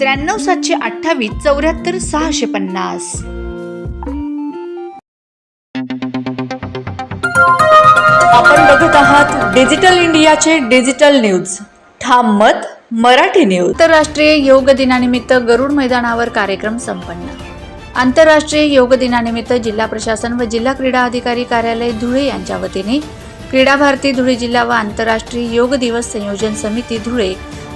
त्र्याण्णव सातशे अठ्ठावीस चौऱ्याहत्तर सहाशे पन्नास. आपण बघत आहात डिजिटल इंडियाचे डिजिटल न्यूज. ठाम मत मराठी न्यूज. आंतरराष्ट्रीय योग दिनानिमित्त गरुड मैदानावर कार्यक्रम संपन्न. आंतरराष्ट्रीय योग दिनानिमित्त जिल्हा प्रशासन व जिल्हा क्रीडा अधिकारी कार्यालय धुळे यांच्या वतीने क्रीडा भारती धुळे जिल्हा व आंतरराष्ट्रीय योग दिवस संयोजन समिती धुळे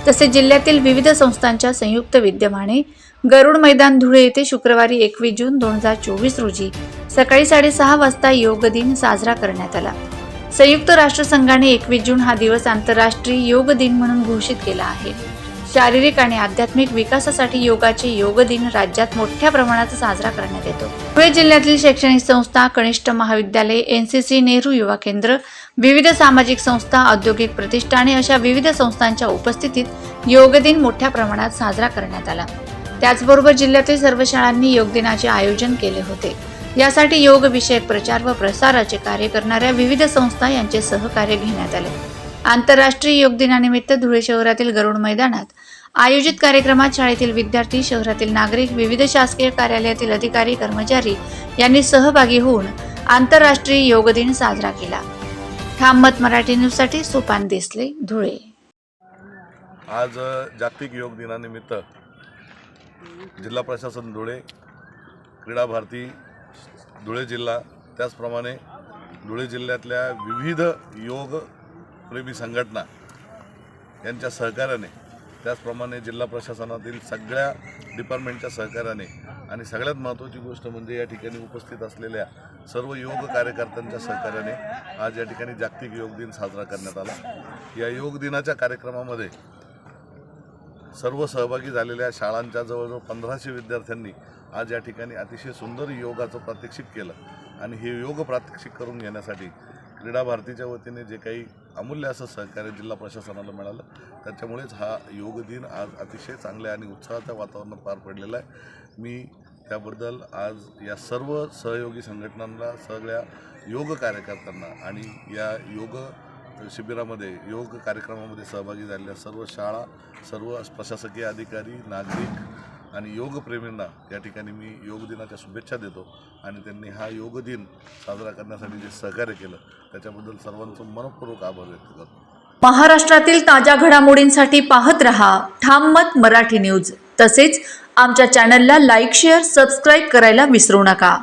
तसेच जिल्ह्यातील विविध संस्थांच्या संयुक्त विद्यमाने गरुड मैदान धुळे येथे शुक्रवारी एकवीस जून दोन हजार चोवीस रोजी सकाळी साडेसहा वाजता योग दिन साजरा करण्यात आला. संयुक्त राष्ट्रसंघाने एकवीस जून हा दिवस आंतरराष्ट्रीय योग दिन म्हणून घोषित केला आहे. शारीरिक आणि आध्यात्मिक विकासासाठी योगाचे योग दिन राज्यात मोठ्या प्रमाणात साजरा करण्यात येतो. धुळे जिल्ह्यातील शैक्षणिक संस्था कनिष्ठ महाविद्यालय एनसीसी नेहरू युवा केंद्र विविध सामाजिक संस्था औद्योगिक प्रतिष्ठाने अशा विविध संस्थांच्या उपस्थितीत योग दिन मोठ्या प्रमाणात साजरा करण्यात आला. त्याचबरोबर जिल्ह्यातील सर्व शाळांनी योग दिनाचे आयोजन केले होते. यासाठी योग विषयक प्रचार व प्रसाराचे कार्य करणाऱ्या विविध संस्था यांचे सहकार्य घेण्यात आले. आंतरराष्ट्रीय योग दिनानिमित्त धुळे शहरातील गरुड मैदानात आयोजित कार्यक्रमात शाळेतील विद्यार्थी शहरातील नागरिक विविध शासकीय कार्यालयातील अधिकारी कर्मचारी यांनी सहभागी होऊन आंतरराष्ट्रीय योग दिन साजरा केला. ठाम मत मराठी न्यूजसाठी सोपान देसले धुळे. आज जागतिक योग दिनानिमित्त जिल्हा प्रशासन धुळे क्रीडा भारती धुळे जिल्हा त्याचप्रमाणे धुळे जिल्ह्यातल्या विविध योग प्रेमी संघटना यांच्या सहकार्याने त्याचप्रमाणे जिल्हा प्रशासनातील सगळ्या डिपार्टमेंटच्या सहकार्याने आणि सगळ्यात महत्त्वाची गोष्ट म्हणजे या ठिकाणी उपस्थित असलेल्या सर्व योग कार्यकर्त्यांच्या सहकार्याने आज या ठिकाणी जागतिक योग दिन साजरा करण्यात आला. या योग दिनाच्या कार्यक्रमामध्ये सर्व सहभागी झालेल्या शाळांच्या जवळजवळ पंधराशे विद्यार्थ्यांनी आज या ठिकाणी अतिशय सुंदर योगाचं प्रात्यक्षिक केलं आणि हे योग प्रात्यक्षिक करून घेण्यासाठी क्रीडा भारतीच्या वतीने जे काही अमूल्य असं सहकार्य जिल्हा प्रशासनाला मिळालं त्याच्यामुळेच हा योग दिन आज अतिशय चांगल्या आणि उत्साहाच्या वातावरणात पार पडलेला आहे. मी त्याबद्दल आज या सर्व सहयोगी संघटनांना सगळ्या योग कार्यकर्त्यांना आणि या योग शिबिरामध्ये योग कार्यक्रमामध्ये सहभागी झालेल्या सर्व शाळा सर्व प्रशासकीय अधिकारी नागरिक आणि योगप्रेमींना या ठिकाणी मी योग दिनाच्या शुभेच्छा देतो. आणि त्यांनी हा योग दिन साजरा करण्यासाठी जे सहकार्य केलं त्याच्याबद्दल सर्वांचं मनपूर्वक आभार व्यक्त करतो. महाराष्ट्रातील ताज्या घडामोडींसाठी पाहत रहा ठाम मत मराठी न्यूज. तसेच आमच्या चॅनलला लाईक शेअर सबस्क्राईब करायला विसरू नका.